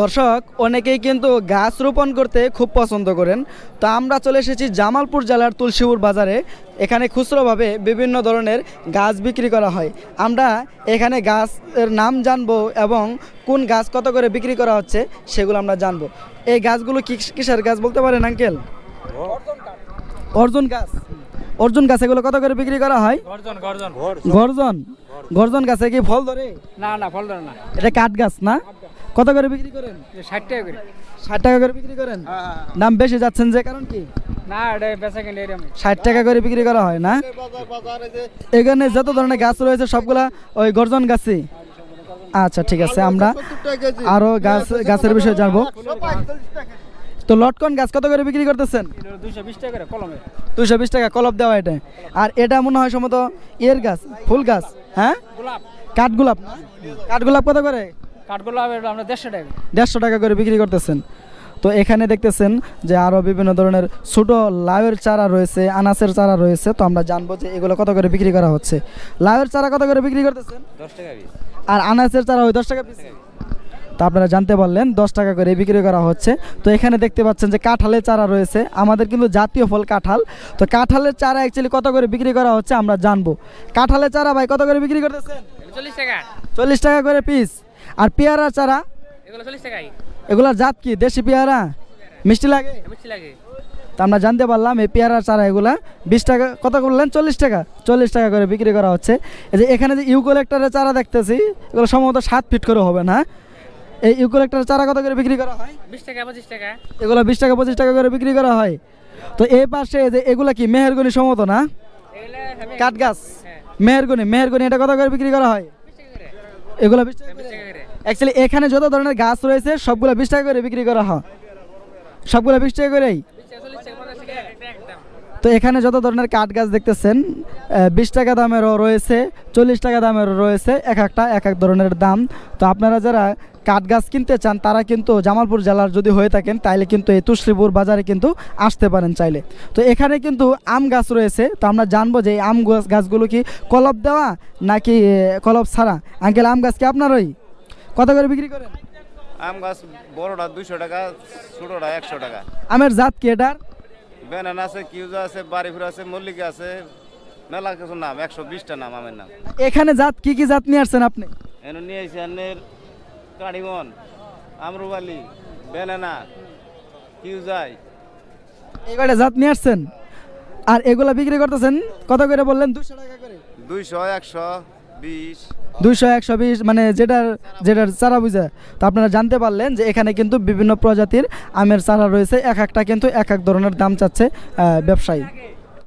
দর্শক অনেকেই কিন্তু গাছ রোপণ করতে খুব পছন্দ করেন। তো আমরা চলে এসেছি জামালপুর জেলার তুলসীপুর বাজারে। এখানে খুচরোভাবে বিভিন্ন ধরনের গাছ বিক্রি করা হয়। আমরা এখানে গাছের নাম জানব এবং কোন গাছ কত করে বিক্রি করা হচ্ছে সেগুলো আমরা জানব। এই গাছগুলো কি কিসের গাছ বলতে পারেন আঙ্কেল? অর্জুন গাছ। অর্জুন গাছ এগুলো কত করে বিক্রি করা হয়? গর্জন গর্জন। গর্জন। গর্জন। গাছে কি ফল ধরে? না না ফল ধরে না। এটা কাঠ গাছ না? কত করে বিক্রি করেন? ষাট টাকা করে। ষাট টাকা করে বিক্রি করেন? দাম বেশি যাচ্ছেন যে কারণ কি? না এটা বেচা কিনে ষাট টাকা করে বিক্রি করা হয় না? এখানে যত ধরনের গাছ রয়েছে সবগুলা ওই গর্জন গাছই। আচ্ছা ঠিক আছে আমরা আরও গাছ গাছের বিষয়ে জানব। তো লটকন গাছ কত করে বিক্রি করতেছেন? দুইশো বিশ টাকা কলপ দেওয়া এটা আর এটা মনে হয় সম্ভবত এর গাছ ফুল গাছ হ্যাঁ? গোলাপ। কাঠগোলাপ কাঠগোলাপ কত করে? কাঠগোলাপ আমরা দেড়শো টাকা দেড়শো টাকা করে বিক্রি করতেছেন। তো এখানে দেখতেছেন যে আরও বিভিন্ন ধরনের ছোট লাউয়ের চারা রয়েছে আনাসের চারা রয়েছে। তো আমরা জানব যে এগুলো কত করে বিক্রি করা হচ্ছে। লাউয়ের চারা কত করে বিক্রি করতেছেন? দশ টাকা পিস। আর আনাসের চারা ওই দশ টাকা পিস? তো আপনারা জানতে পারলেন দশ টাকা করে বিক্রি করা হচ্ছে। তো এখানে দেখতে পাচ্ছেন যে কাঁঠালের চারা রয়েছে। আমাদের কিন্তু জাতীয় ফল কাঁঠাল। তো কাঁঠালের চারা অ্যাকচুয়ালি কত করে বিক্রি করা হচ্ছে আমরা জানব। কাঁঠালের চারা ভাই কত করে বিক্রি করতেছেন? চল্লিশ টাকা। চল্লিশ টাকা করে পিস আর পেয়ারা চারা? এগুলার জাত কি? দেশি পেয়ারা? মিষ্টি লাগে? মিষ্টি লাগে। তা আমরা জানতে পারলাম এই পেয়ারা চারা এগুলা বিশ টাকা কত করলেন? চল্লিশ টাকা। চল্লিশ টাকা করে বিক্রি করা হচ্ছে। এই যে এখানে যে ইউকোলেক্টারের চারা দেখতেছি এগুলো সম্ভবত সাত ফিট করে হবে না? এই ইউকোলেক্টারের চারা কত করে বিক্রি করা হয়? বিশ টাকা পঁচিশ টাকা। এগুলো বিশ টাকা পঁচিশ টাকা করে বিক্রি করা হয়। তো এই পাশে যে এগুলা কি? মেহেরগুনি সম্ভবত না? কাঠ গাছ হ্যাঁ। মেহেরগনি মেহেরগনি এটা কত করে বিক্রি করা হয়? এগুলো বিশ টাকা অ্যাকচুয়ালি এখানে যত ধরনের গাছ রয়েছে সবগুলো বিশ টাকা করে বিক্রি করা হয়। সবগুলো বিশ টাকা করেই বিশ টাকা চল্লিশ টাকা পঞ্চাশ টাকা একটা একদম তো এখানে যত ধরনের কাঠ গাছ দেখতেছেন বিশ টাকা দামেরও রয়েছে চল্লিশ টাকা দামেরও রয়েছে এক একটা এক এক ধরনের দাম। তো আপনারা যারা কাঠ গাছ কিনতে চান তারা কিন্তু জামালপুর জেলার যদি হয়ে থাকেন তাইলে কিন্তু এই তুশ্রীপুর বাজারে কিন্তু আসতে পারেন চাইলে। তো এখানে কিন্তু আম গাছ রয়েছে তো আমরা জানব যে এই আম গাছ গাছগুলো কি কলপ দেওয়া নাকি এ, কলপ ছাড়া? আঙ্কেল আম গাছ কি আপনারই? কত করে বিক্রি করেন? আম গাছ বড়টা দুইশো টাকা ছোটটা একশো টাকা। আমের জাত কি এটার? বেনানা আছে কিউজা আছে বাড়িফুর আছে মল্লিকা আছে মেলা কিছু নাম একশো বিশটা নাম আমের নাম। এখানে জাত কি কি জাত নিয়ে আসছেন আপনি? এনে নিয়ে এসে আনের কাড়িমন আমরুবালি বেনানা কিউজাই। এই কয়টা জাত নিয়ে আসছেন? আর এগুলা বিক্রি করতেছেন কত করে বললেন? দুশো টাকা করে। দুইশো একশো বিশ। দুইশো, একশো, বিশ মানে যেটার যেটার চারা বুঝে। তো আপনারা জানতে পারলেন যে এখানে কিন্তু বিভিন্ন প্রজাতির আমের চারা রয়েছে। এক একটা কিন্তু এক এক ধরনের দাম চাচ্ছে ব্যবসায়ী।